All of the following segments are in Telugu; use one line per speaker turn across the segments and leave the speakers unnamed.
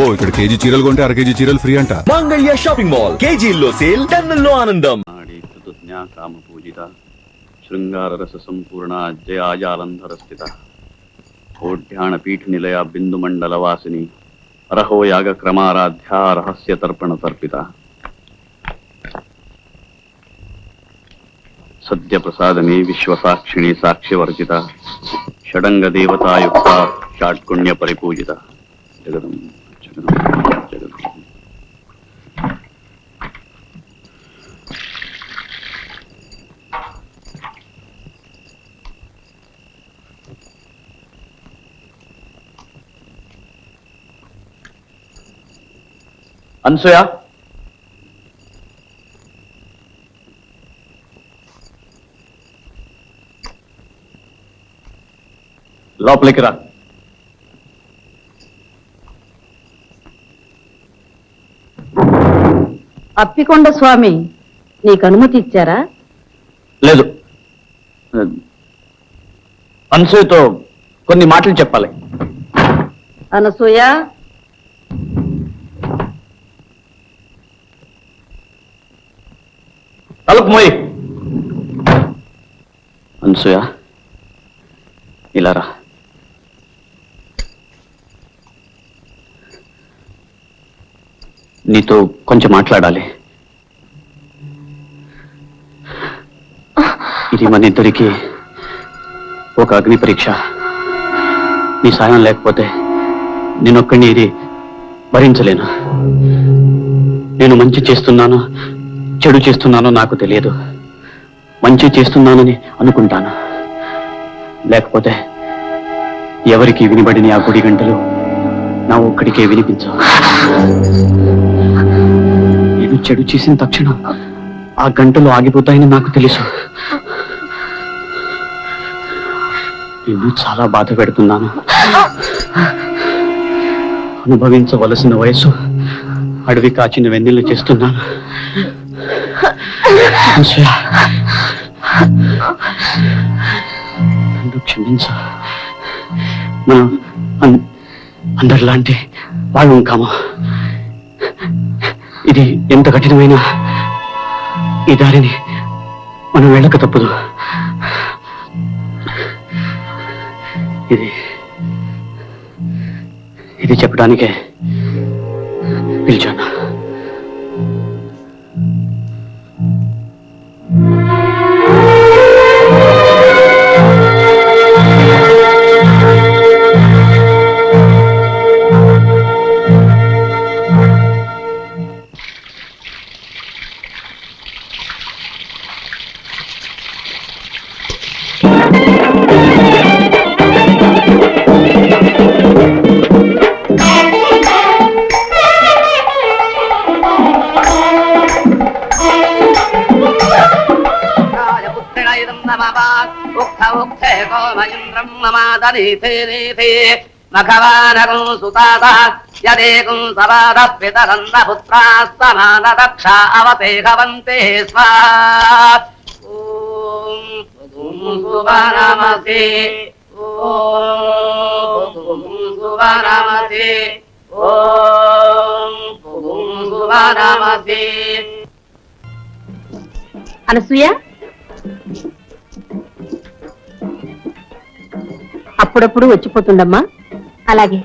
అబ్బో ఇక్కడ కేజీ చీరలు కొంటే అర కేజీ చీరలు ఫ్రీ అంట.
మంగళ్య షాపింగ్ మాల్ కేజీల్లో సేల్ టన్నుల్లో ఆనందం.
కామ పూజిత శృంగార రస సంపూర్ణ జయాజాలంధర స్థిత పీఠ నిలయ బిందు మండల వాసిని అరహో యాగ క్రమారాధ్య రహస్య తర్పణ తర్పిత. సద్య ప్రసాదమే విశ్వసాక్షిణి సాక్ష్యవర్జిత షడంగ దేవతాయుక్త షాట్కుణ్య పరిపూజిత. జగదం జగదం జగదం అనసూయ లోపలికి రా
అప్పికొండ స్వామి నీకు అనుమతి ఇచ్చారా?
లేదు. అనసూయతో కొన్ని మాటలు చెప్పాలి.
అనసూయ?
తలుపు మోయి. అనసూయ ఇలా రా. నీతో కొంచెం మాట్లాడాలి. ఇది మన ఇద్దరికి ఒక అగ్ని పరీక్ష. నీ సాయం లేకపోతే నేనొక్కడిని ఇది భరించలేను. నేను మంచి చేస్తున్నాను చెడు చేస్తున్నానో నాకు తెలియదు. మంచి చేస్తున్నానని అనుకుంటాను. లేకపోతే ఎవరికి వినిబడిన ఆ గుడి గంటలు నా ఒక్కడికే వినిపించవు. చెడు చేసిన తక్షణం ఆ గంటలు ఆగిపోతాయని నాకు తెలుసు. నేను చాలా బాధ పెడుతున్నాను. అనుభవించవలసిన వయసు అడవి కాచిన వెన్నెలు చేస్తున్నాను. నన్ను మనం అన్- అందరిలాంటి వాళ్ళు కాము. ఇది ఎంత కఠినమైన ఈ దారిని మనం వెళ్ళక తప్పదు. ఇది ఇది చెప్పడానికే పిలిచాను
ఉక్తే కోమయింద్రం మమాదనీతే నీతే మఘవానరం సుతాత యదేకం సవాద పితరంద పుత్రాస్తమాన దక్ష అవతే భవంతే స్వాహ ఓం సువనమతే ఓం సువనమతే ఓం సువనమతే
అనసూయ? అప్పుడప్పుడు వచ్చిపోతుందమ్మా.
అలాగే.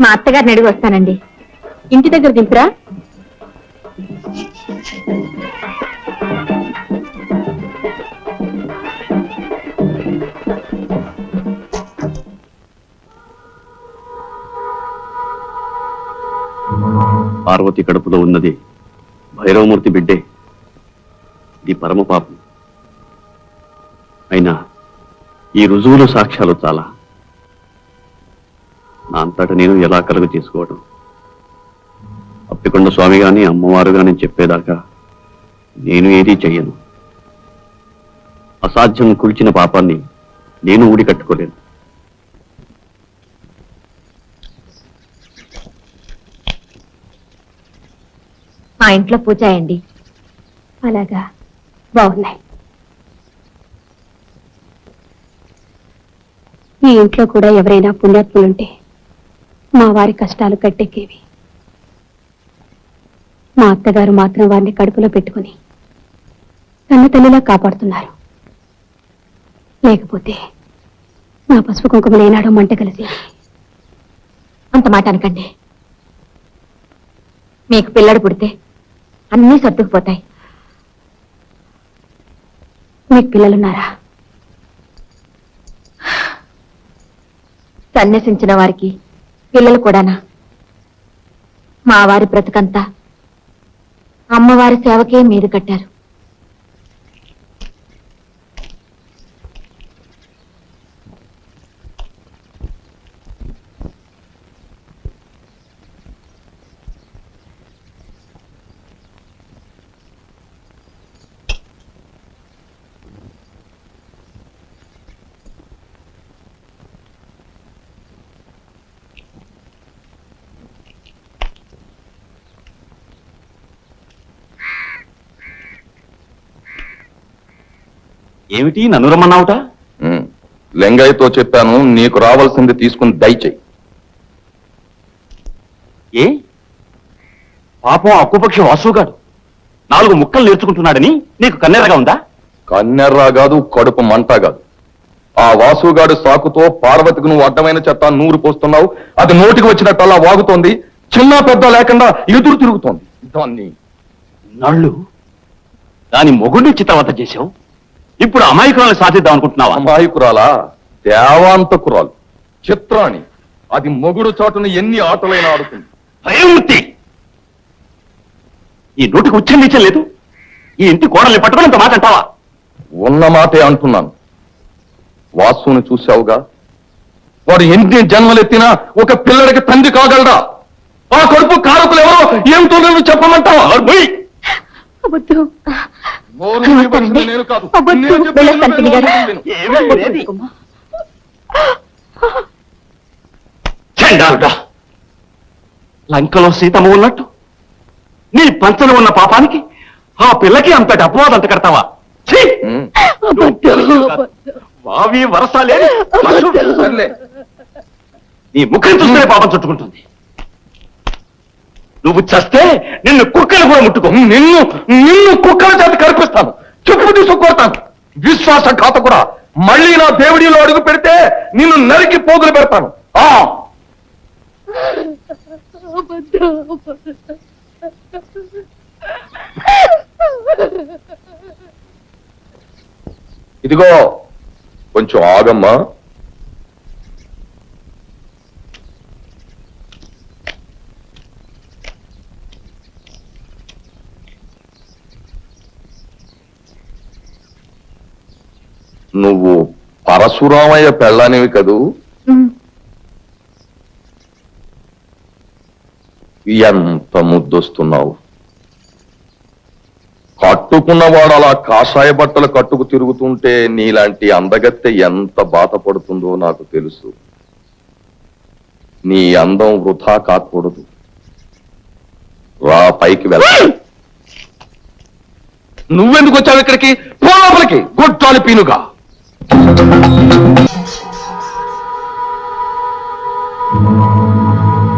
మా అత్తగారిని అడిగి వస్తానండి.
ఇంటి దగ్గర దింపురా.
పార్వతి కడుపులో ఉన్నది భైరవమూర్తి బిడ్డే. ఇది పరమ పాపం అయినా ఈ రుజువులు సాక్ష్యాలు చాలా. అంతట నేను ఎలా కలుగు చేసుకోవడం అప్పికొండ స్వామి గాని అమ్మవారు గాని చెప్పేదాకా నేను ఏదీ చెయ్యను. అసాధ్యం కూల్చిన పాపాన్ని నేను ఊడి కట్టుకోలేను.
మా ఇంట్లో పూజ అలాగా బాగున్నాయి. ఈ ఇంట్లో కూడా ఎవరైనా పుణ్యాత్ములుంటే మా వారి కష్టాలు కట్టెక్కేవి
మా అత్తగారు మాత్రం వారిని కడుపులో పెట్టుకుని కన్న తల్లిలా కాపాడుతున్నారు. లేకపోతే నా పసుపు కుంకుమలు ఏనాడో మంట కలిసి. అంత మాట అనకండి. మీకు పిల్లడు పుడితే అన్నీ సర్దుకుపోతాయి. మీకు పిల్లలున్నారా? సన్యసించిన వారికి పిల్లలు కూడానా? మా వారి బ్రతుకంతా అమ్మవారి సేవకే మీరు కట్టారు.
ఏమిటి? నన్ను రమ్మన్నావుట.
లింగయ్యతో చెప్పాను నీకు రావాల్సింది తీసుకుని దయచేయి.
ఏ? పాపం అక్కుపక్ష వాసుగాడు నాలుగు ముక్కలు నేర్చుకుంటున్నాడని నీకు కన్నెరగా ఉందా?
కన్నెర్రా కాదు కడుపు మంట కాదు. ఆ వాసుగాడు సాకుతో పార్వతికి నువ్వు అడ్డమైన చెత్త నూరు పోస్తున్నావు. అది నోటికి వచ్చినట్టల్లా వాగుతోంది. చిన్న పెద్ద లేకుండా ఎదురు తిరుగుతోంది. దాన్ని
నళ్ళు దాని మొగుడిని చిత్రవత చేశావు. ఇప్పుడు అమాయకురాలు సాధిద్దాం అనుకుంటున్నావా?
అమాయకురాలా? దేవాంతకురాలు. చిత్రాణి. అది మొగుడు చాటున ఎన్ని ఆటలైనా ఆడుతుంది.
భయమూర్తి ఈ నోటికి ఉచ్చరించలేదు లేదు. ఈ ఇంటి కోడల్ని పట్టుకుని ఇంత మాట అంటావా?
ఉన్న మాటే అంటున్నాను. వాసుని చూశావుగా? వాడు ఎన్ని జన్మలెత్తినా ఒక పిల్లడికి తండ్రి కాగలడా? ఆ కడుపు కారకులు ఎవరో ఏమిటో నన్ను చెప్పమంటావా?
లంకలో సీతమ్మ ఉన్నట్టు? నీ పంచన ఉన్న పాపానికి ఆ పిల్లకి అంతటి అంత కడతావా? ఛీ!
ఉమ్,
వావి వరసాలే నీ ముఖం చూస్తే పాపం చుట్టుకుంటుంది. నువ్వు చస్తే నిన్ను కుక్కలు కూడా ముట్టుకో.
నిన్ను నిన్ను కుక్కల చేత కనిపిస్తాను చెప్పు తీసుకొడతాను విశ్వాసఘాత కూడా మళ్ళీ నా దేవుడిలో అడుగు పెడితే నిన్ను నరికి పోగులు పెడతాను. ఆ! ఇదిగో కొంచెం ఆగమ్మా. నువ్వు పరశురామయ్య పెళ్ళానివి కదూ. ఎంత ముద్దొస్తున్నావు? కట్టుకున్నవాడు అలా కాషాయ బట్టలు కట్టుకు తిరుగుతుంటే నీలాంటి అందగత్తె ఎంత బాధపడుతుందో నాకు తెలుసు. నీ అందం వృధా కాకూడదు. రా పైకి వెళ్ళ. నువ్వెందుకు వచ్చావు ఇక్కడికి? పో లోపలికి. గొట్టాలి పీనుగా. Thank you.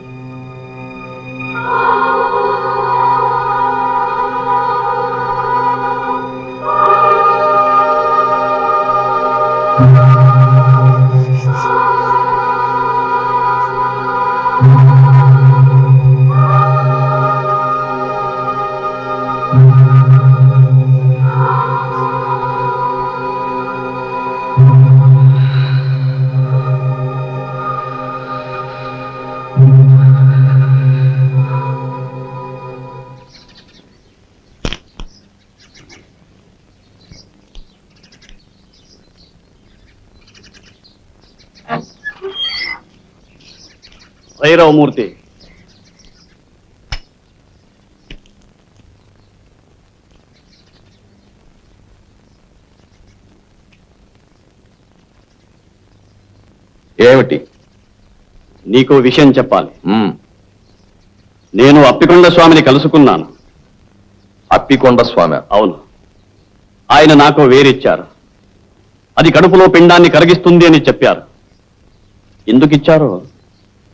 భైరవమూర్తి
ఏమిటి?
నీకు విషయం చెప్పాలి. నేను అప్పికొండ స్వామిని కలుసుకున్నాను.
అప్పికొండ స్వామి.
అవును. ఆయన నాకు వేరిచ్చారు. అది కడుపులో పిండాన్ని కరిగిస్తుంది అని చెప్పారు. ఎందుకు ఇచ్చారో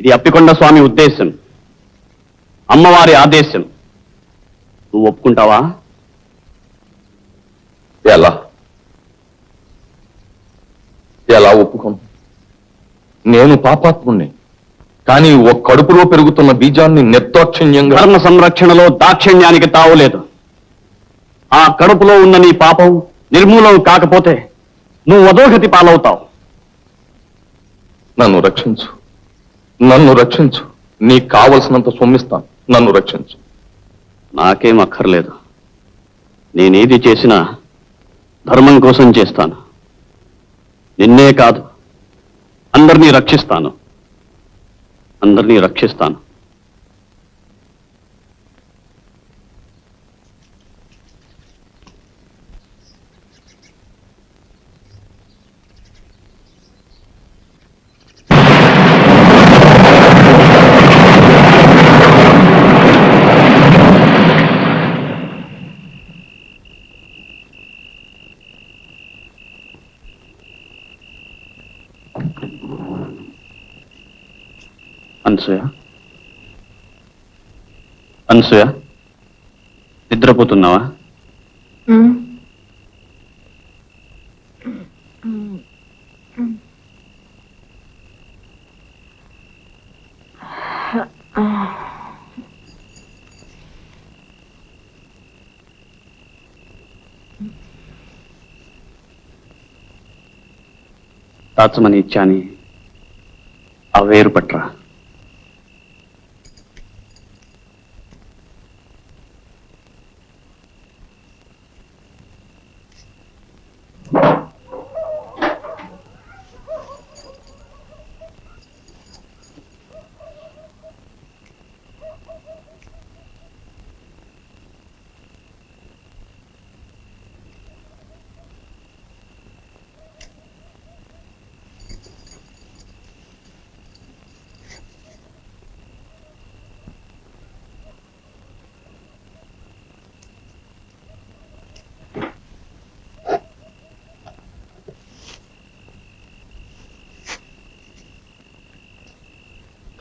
ఇది అప్పికొండ స్వామి ఉద్దేశం. అమ్మవారి ఆదేశం. నువ్వు ఒప్పుకుంటావా?
ఎలా? ఎలా ఒప్పుకోను? నేను పాపాత్ముణ్ణి కానీ ఒక కడుపులో పెరుగుతున్న బీజాన్ని నిర్దాక్షిణ్యంగా
ధర్మ సంరక్షణలో దాక్షిణ్యానికి తావులేదు ఆ కడుపులో ఉన్న నీ పాపం నిర్మూలం కాకపోతే నువ్వు అధోగతి పాలవుతావు.
నన్ను రక్షించు. నన్ను రక్షించు. నీకు కావలసినంత సొమ్మిస్తాను. నన్ను రక్షించు.
నాకేం అక్కర్లేదు. నేనేది చేసినా ధర్మం కోసం చేస్తాను. నిన్నే కాదు అందరినీ రక్షిస్తాను. అందరినీ రక్షిస్తాను. అనసూయ? అనసూయ? నిద్రపోతున్నావా? దాచమని ఇచ్చాని ఆ వేరు పట్రా.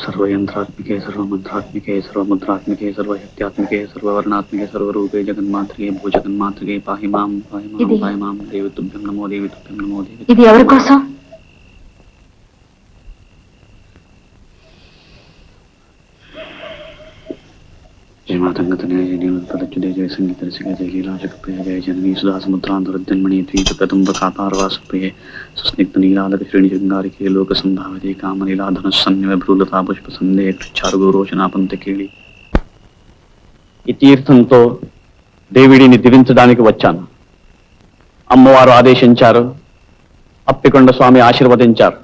सर्वयंत्रात्मिके सर्वमंत्रात्मिके सर्वमुद्रात्मिके सर्वशक्त्यात्मिके सर्ववर्णात्मिके सर्वरूपे जगन्मात्रिके भूजगन्मात्रिके पाहि मां पाहि मां
ఇది-
पाहि मां देवी तुभ्यं नमो देवी तुभ्यं नमो देवी नीलतलच्युते जय संगीत रसिक जय लीलाजगप्रिय जय जननी सुधा समुद्रान्तरजन्मणि द्वीपकदम्बकातारवासप्रिये सुस्निग्धनीलालक श्रेणिशृङ्गारिके लोकसम्भावते कामलीलाधनुस्सन्निव भ्रूलता पुष्पसन्देह చారుగురోచనాపంతకీళి ఈ తీర్థంతో దేవిడిని దివించడానికి వచ్చాను అమ్మవారు ఆదేశించారు అప్పికొండ స్వామి ఆశీర్వదించారు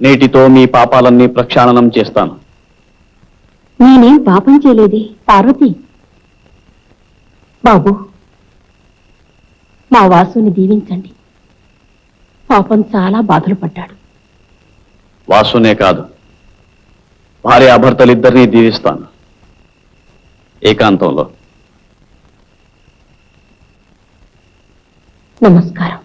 నేటితో మీ పాపాలన్నీ ప్రక్షాళనం చేస్తాను
నేనేం పాపం చేయలేదే పార్వతి బాబు మా వాసుని దీవించండి. పాపం చాలా బాధలు పడ్డాడు.
వాసునే కాదు భార్యాభర్తలిద్దరినీ దీవిస్తాను ఏకాంతంలో.
నమస్కారం.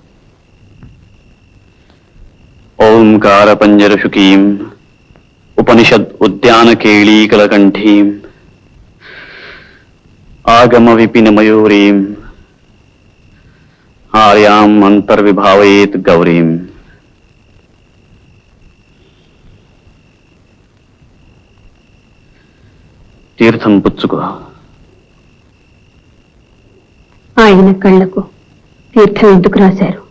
ఓంకార పంజరశుకీం ఉపనిషద్ ఉద్యాన కేళీకలకంఠీం ఆగమ విపిన మయూరీం ఆర్యాం అంతర్విభావయేత్ గౌరీం. తీర్థం పుచ్చుకో.
ఆయన కళ్ళకు తీర్థం ఎందుకు రాశారు?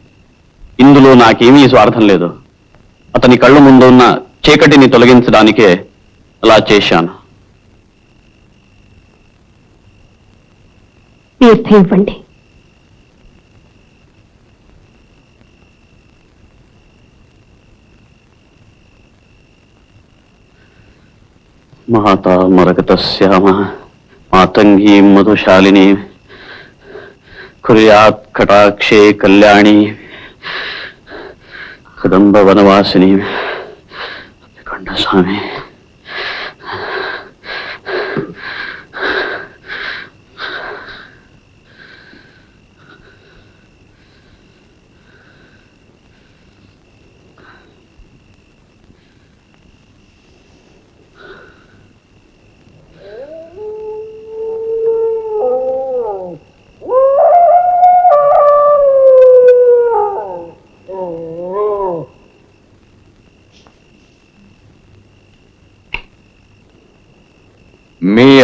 ఇందులో నాకేమీ స్వార్థం లేదు. అతని కళ్ళ ముందు ఉన్న చీకటిని తొలగించడానికే అలా చేశాను.
తీర్థం ఇవ్వండి
మాతా మరగతశ్యామ మాతంగీ మధుశాలిని కుర్యాత్ కటాక్షే కళ్యాణి కదంబ వనవాసిని. కొండ స్వామి.